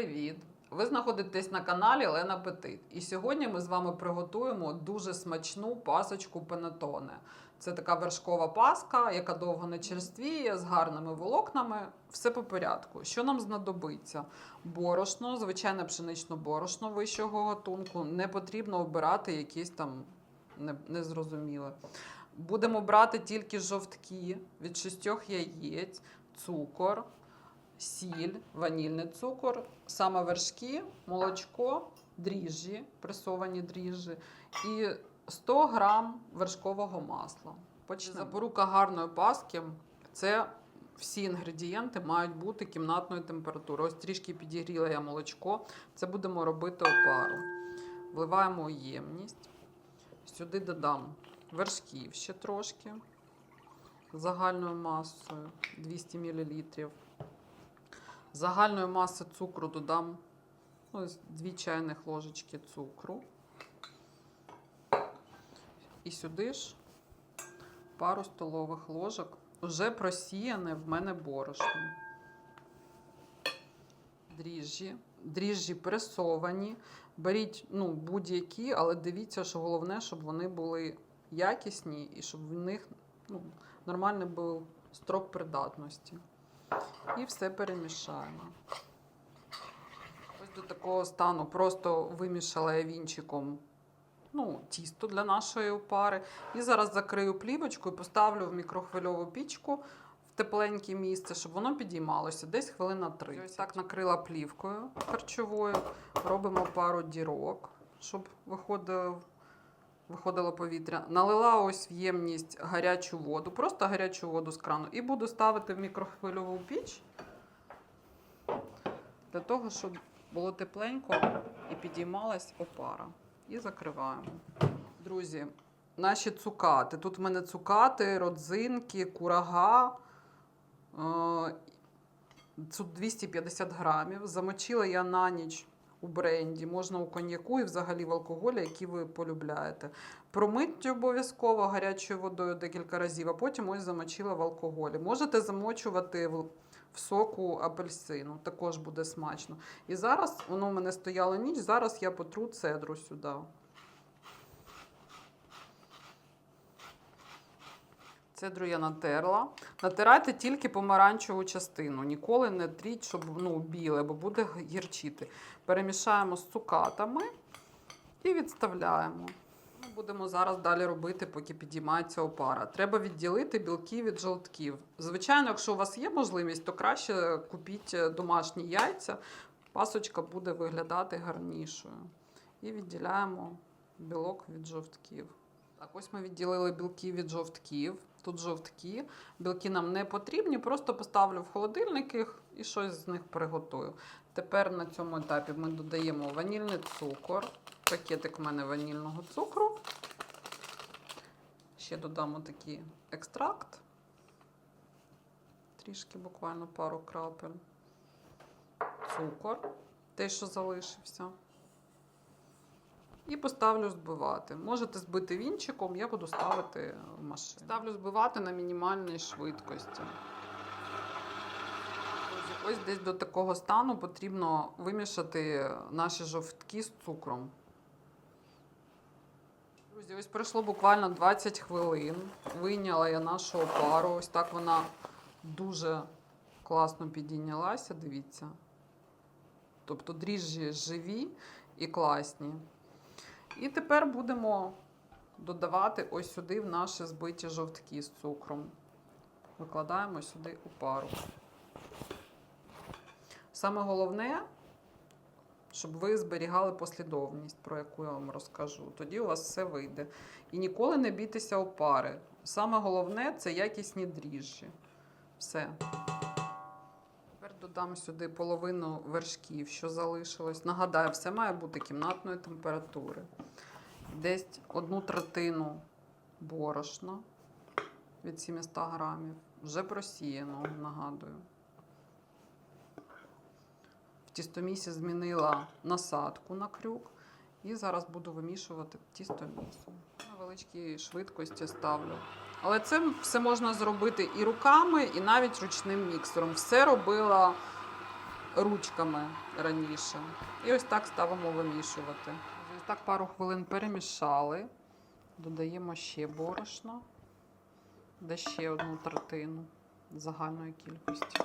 привіт! Ви знаходитесь на каналі Лена Петит. І сьогодні ми з вами приготуємо дуже смачну пасочку пенетоне. Це така вершкова паска, яка довго не черствіє, з гарними волокнами. Все по порядку. Що нам знадобиться? Борошно, звичайне пшеничне борошно вищого гатунку. Не потрібно обирати якісь там незрозуміле. Будемо брати тільки жовтки від шістьох яєць, цукор, сіль, ванільний цукор, саме вершки, молочко, дріжджі, пресовані дріжджі і 100 грам вершкового масла. Почнемо. Запорука гарної паски це всі інгредієнти мають бути кімнатної температури. Ось трішки підігріла я молочко. Це будемо робити опару. Вливаємо у ємність. Сюди додам вершків ще трошки загальною масою 200 мл. Загальної маси цукру додам ну, ось 2 чайних ложечки цукру. І сюди ж пару столових ложок вже просіяне в мене борошно. Дріжджі. Дріжджі пресовані. Беріть ну, будь-які, але дивіться, що головне, щоб вони були якісні і щоб в них ну, нормальний був строк придатності. І все перемішаємо. Ось до такого стану просто вимішала я вінчиком ну, тісто для нашої опари. І зараз закрию плівочку і поставлю в мікрохвильову пічку в тепленьке місце, щоб воно підіймалося десь хвилин на 30. Ось так накрила плівкою харчовою. Робимо пару дірок, щоб виходило, виходило повітря. Налила ось в ємність гарячу воду, просто гарячу воду з крану. І буду ставити в мікрохвильову піч для того, щоб було тепленько і підіймалась опара. І закриваємо. Друзі, наші цукати. Тут в мене цукати, родзинки, курага. Е, Тут 250 грамів. Замочила я на ніч у бренді, можна у коньяку і взагалі в алкоголі, які ви полюбляєте. Промитті обов'язково гарячою водою декілька разів, а потім ось замочила в алкоголі. Можете замочувати в, в соку апельсину, також буде смачно. І зараз воно в мене стояло ніч, зараз я потру цедру сюди. Цедру я натерла. Натирайте тільки помаранчеву частину. Ніколи не тріть, щоб ну, біле, бо буде гірчити. Перемішаємо з цукатами і відставляємо. Ми будемо зараз далі робити, поки підіймається опара. Треба відділити білки від жовтків. Звичайно, якщо у вас є можливість, то краще купіть домашні яйця. Пасочка буде виглядати гарнішою. І відділяємо білок від жовтків. Так, ось ми відділили білки від жовтків. Тут жовтки. Білки нам не потрібні, просто поставлю в холодильник їх і щось з них приготую. Тепер на цьому етапі ми додаємо ванільний цукор. Пакетик у мене ванільного цукру. Ще додамо такий екстракт. Трішки буквально пару крапель. Цукор, те, що залишився. І поставлю збивати. Можете збити вінчиком, я буду ставити в машину. Ставлю збивати на мінімальній швидкості. Ось десь до такого стану потрібно вимішати наші жовтки з цукром. Друзі, ось пройшло буквально 20 хвилин. Вийняла я нашу опару. Ось так вона дуже класно підійнялася, дивіться. Тобто дріжджі живі і класні. І тепер будемо додавати ось сюди в наші збиті жовтки з цукром. Викладаємо сюди у пару. Саме головне, щоб ви зберігали послідовність, про яку я вам розкажу. Тоді у вас все вийде. І ніколи не бійтеся опари. Саме головне це якісні дріжджі. Все. Додам сюди половину вершків, що залишилось. Нагадаю, все має бути кімнатної температури. Десь одну третину борошна від 700 грамів. Вже просіяно, нагадую. В тістомісі змінила насадку на крюк. І зараз буду вимішувати тісто місом. На величкій швидкості ставлю. Але це все можна зробити і руками, і навіть ручним міксером. Все робила ручками раніше. І ось так ставимо вимішувати. Ось так пару хвилин перемішали. Додаємо ще борошно, де ще одну третину загальної кількості.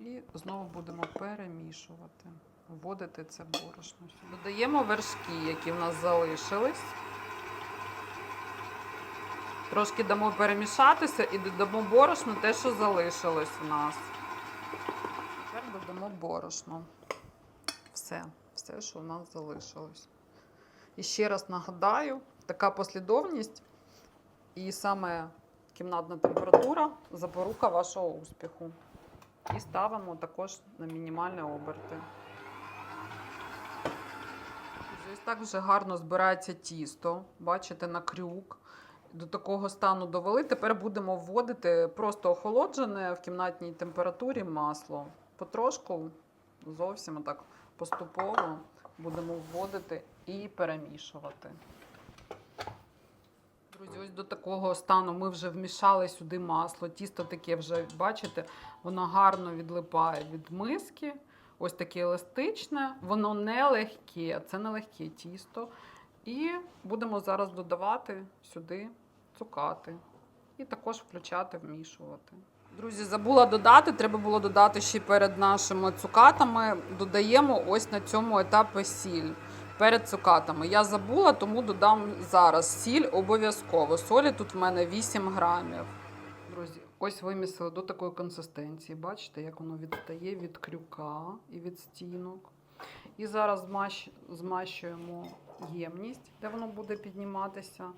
І знову будемо перемішувати, вводити це борошно. Додаємо вершки, які в нас залишились. Трошки дамо перемішатися і додамо борошно те, що залишилось в нас. Тепер додамо борошно. Все, все, що у нас залишилось. І ще раз нагадаю, така послідовність і саме кімнатна температура запорука вашого успіху. І ставимо також на мінімальні оберти. Ось так вже гарно збирається тісто. Бачите, на крюк. До такого стану довели. Тепер будемо вводити просто охолоджене в кімнатній температурі масло. Потрошку, зовсім так поступово будемо вводити і перемішувати. Друзі, ось до такого стану ми вже вмішали сюди масло. Тісто таке вже, бачите, воно гарно відлипає від миски. Ось таке еластичне, воно не легке, це не легке тісто. І будемо зараз додавати сюди цукати. І також включати, вмішувати. Друзі, забула додати, треба було додати ще перед нашими цукатами. Додаємо ось на цьому етапі сіль перед цукатами. Я забула, тому додам зараз. Сіль обов'язково. Солі тут в мене 8 грамів. Друзі, ось вимісили до такої консистенції. Бачите, як воно відстає від крюка і від стінок. І зараз змащ... змащуємо ємність, де воно буде підніматися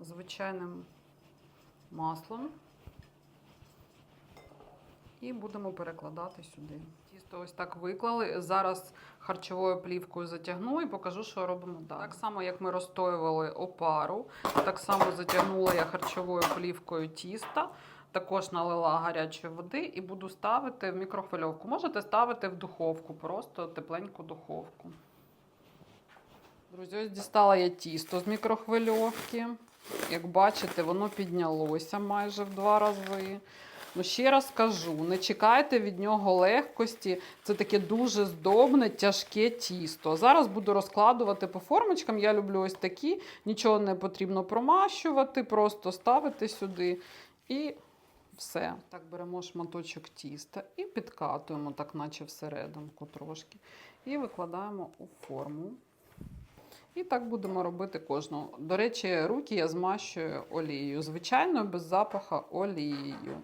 звичайним маслом. І будемо перекладати сюди. Тісто ось так виклали. Зараз харчовою плівкою затягну і покажу, що робимо далі. Так само, як ми розстоювали опару, так само затягнула я харчовою плівкою тіста. Також налила гарячої води і буду ставити в мікрохвильовку. Можете ставити в духовку, просто тепленьку духовку. Друзі, ось дістала я тісто з мікрохвильовки. Як бачите, воно піднялося майже в два рази. Ну, ще раз кажу, не чекайте від нього легкості. Це таке дуже здобне, тяжке тісто. Зараз буду розкладувати по формочкам. Я люблю ось такі. Нічого не потрібно промащувати, просто ставити сюди і все. Так беремо шматочок тіста і підкатуємо, так наче всерединку трошки. І викладаємо у форму. І так будемо робити кожного. До речі, руки я змащую олією. Звичайно, без запаха олією.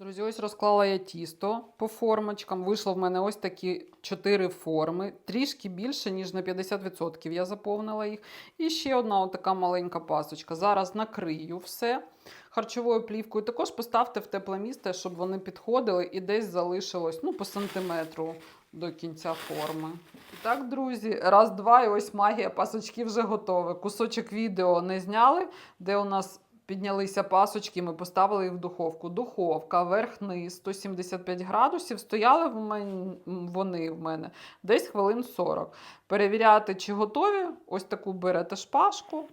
Друзі, ось розклала я тісто по формочкам. Вийшло в мене ось такі 4 форми, трішки більше, ніж на 50% я заповнила їх. І ще одна така маленька пасочка. Зараз накрию все харчовою плівкою. Також поставте в тепле місце, щоб вони підходили і десь залишилось ну, по сантиметру до кінця форми. І так, друзі, раз, два, і ось магія пасочки вже готова. Кусочок відео не зняли, де у нас піднялися пасочки, ми поставили їх в духовку. Духовка, верх-низ, 175 градусів. Стояли в мен... вони в мене десь хвилин 40. Перевіряти, чи готові. Ось таку берете шпажку,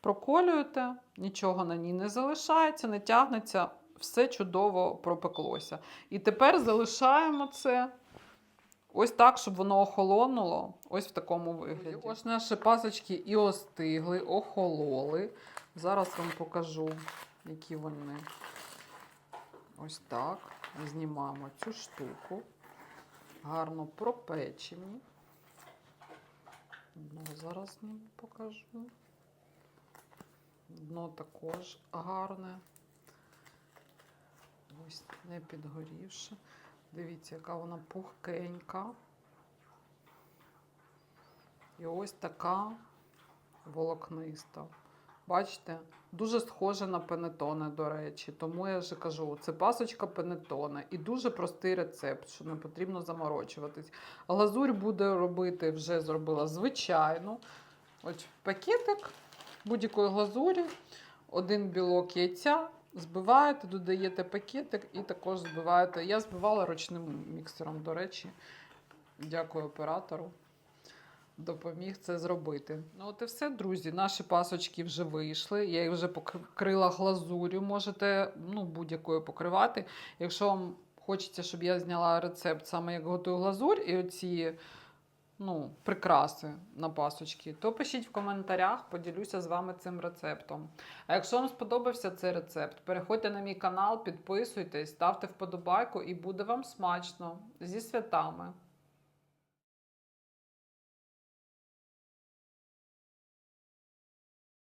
проколюєте, нічого на ній не залишається, не тягнеться, все чудово пропеклося. І тепер залишаємо це. Ось так, щоб воно охолонуло, ось в такому вигляді. Ось наші пасочки і остигли, охололи. Зараз вам покажу, які вони. Ось так. Знімаємо цю штуку. Гарно пропечені. Дно зараз зніму покажу. Дно також гарне. Ось не підгорівши. Дивіться, яка вона пухкенька. І ось така волокниста. Бачите, дуже схоже на пенетоне, до речі. Тому я вже кажу, це пасочка пенетоне. І дуже простий рецепт, що не потрібно заморочуватись. Глазурь буде робити, вже зробила звичайну. Ось пакетик будь-якої глазурі, один білок яйця. Збиваєте, додаєте пакетик і також збиваєте. Я збивала ручним міксером, до речі. Дякую оператору. Допоміг це зробити. Ну, от і все, друзі. Наші пасочки вже вийшли. Я їх вже покрила глазурю. Можете ну, будь-якою покривати. Якщо вам хочеться, щоб я зняла рецепт саме як готую глазурь і оці ну, прикраси на пасочки, то пишіть в коментарях, поділюся з вами цим рецептом. А якщо вам сподобався цей рецепт, переходьте на мій канал, підписуйтесь, ставте вподобайку і буде вам смачно зі святами.